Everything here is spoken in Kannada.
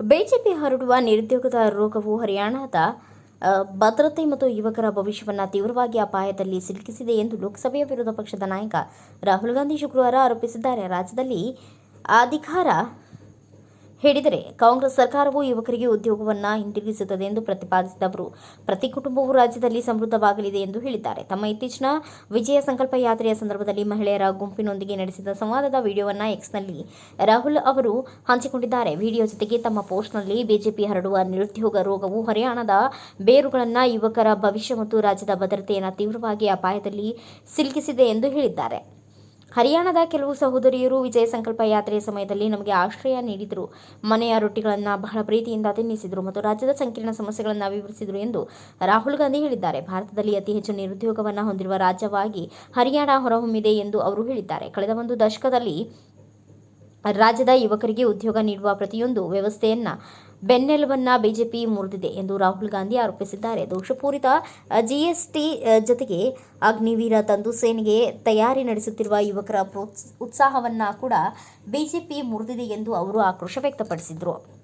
ನೀಡುವ ನಿರುದ್ಯೋಗದ ರೋಗವು ಹರಿಯಾಣದ ಭದ್ರತೆ ಮತ್ತು ಯುವಕರ ಭವಿಷ್ಯವನ್ನು ತೀವ್ರವಾಗಿ ಅಪಾಯದಲ್ಲಿ ಸಿಲುಕಿಸಿದೆ ಎಂದು ಲೋಕಸಭೆಯ ವಿರೋಧ ಪಕ್ಷದ ನಾಯಕ ರಾಹುಲ್ ಗಾಂಧಿ ಶುಕ್ರವಾರ ಆರೋಪಿಸಿದ್ದಾರೆ. ರಾಜ್ಯದಲ್ಲಿ ಅಧಿಕಾರ ಹಿಡಿದರೆ ಕಾಂಗ್ರೆಸ್ ಸರ್ಕಾರವು ಯುವಕರಿಗೆ ಉದ್ಯೋಗವನ್ನು ಹಿಂತಿರುಗಿಸುತ್ತದೆ ಎಂದು ಪ್ರತಿಪಾದಿಸಿದ ಅವರು ಪ್ರತಿ ಕುಟುಂಬವು ರಾಜ್ಯದಲ್ಲಿ ಸಮೃದ್ಧವಾಗಲಿದೆ ಎಂದು ಹೇಳಿದ್ದಾರೆ. ತಮ್ಮ ಇತ್ತೀಚಿನ ವಿಜಯ ಸಂಕಲ್ಪ ಯಾತ್ರೆಯ ಸಂದರ್ಭದಲ್ಲಿ ಮಹಿಳೆಯರ ಗುಂಪಿನೊಂದಿಗೆ ನಡೆಸಿದ ಸಂವಾದದ ವಿಡಿಯೋವನ್ನು ಎಕ್ಸ್ನಲ್ಲಿ ರಾಹುಲ್ ಅವರು ಹಂಚಿಕೊಂಡಿದ್ದಾರೆ. ವಿಡಿಯೋ ಜೊತೆಗೆ ತಮ್ಮ ಪೋಸ್ಟ್ನಲ್ಲಿ ಬಿಜೆಪಿ ಹರಡುವ ನಿರುದ್ಯೋಗ ರೋಗವು ಹರಿಯಾಣದ ಬೇರುಗಳನ್ನು ಯುವಕರ ಭವಿಷ್ಯ ಮತ್ತು ರಾಜ್ಯದ ಭದ್ರತೆಯನ್ನು ತೀವ್ರವಾಗಿ ಅಪಾಯದಲ್ಲಿ ಸಿಲುಕಿಸಿದೆ ಎಂದು ಹೇಳಿದ್ದಾರೆ. ಹರಿಯಾಣದ ಕೆಲವು ಸಹೋದರಿಯರು ವಿಜಯ ಸಂಕಲ್ಪ ಯಾತ್ರೆಯ ಸಮಯದಲ್ಲಿ ನಮಗೆ ಆಶ್ರಯ ನೀಡಿದರು. ಮನೆಯ ರೊಟ್ಟಿಗಳನ್ನು ಬಹಳ ಪ್ರೀತಿಯಿಂದ ತಿನ್ನಿಸಿದರು ಮತ್ತು ರಾಜ್ಯದ ಸಂಕೀರ್ಣ ಸಮಸ್ಯೆಗಳನ್ನು ವಿವರಿಸಿದರು ಎಂದು ರಾಹುಲ್ ಗಾಂಧಿ ಹೇಳಿದ್ದಾರೆ. ಭಾರತದಲ್ಲಿ ಅತಿ ಹೆಚ್ಚು ನಿರುದ್ಯೋಗವನ್ನು ಹೊಂದಿರುವ ರಾಜ್ಯವಾಗಿ ಹರಿಯಾಣ ಹೊರಹೊಮ್ಮಿದೆ ಎಂದು ಅವರು ಹೇಳಿದ್ದಾರೆ. ಕಳೆದ ಒಂದು ದಶಕದಲ್ಲಿ ರಾಜ್ಯದ ಯುವಕರಿಗೆ ಉದ್ಯೋಗ ನೀಡುವ ಪ್ರತಿಯೊಂದು ವ್ಯವಸ್ಥೆಯನ್ನ ಬೆನ್ನೆಲುಬನ್ನ ಬಿಜೆಪಿ ಮುರಿದಿದೆ ಎಂದು ರಾಹುಲ್ ಗಾಂಧಿ ಆರೋಪಿಸಿದ್ದಾರೆ. ದೋಷಪೂರಿತ ಜಿಎಸ್ಟಿ ಜೊತೆಗೆ ಅಗ್ನಿವೀರ ತಂದು ಸೇನೆಗೆ ತಯಾರಿ ನಡೆಸುತ್ತಿರುವ ಯುವಕರ ಪ್ರೋತ್ಸ, ಉತ್ಸಾಹವನ್ನ ಕೂಡ ಬಿಜೆಪಿ ಮುರಿದಿದೆ ಎಂದು ಅವರು ಆಕ್ರೋಶ ವ್ಯಕ್ತಪಡಿಸಿದರು.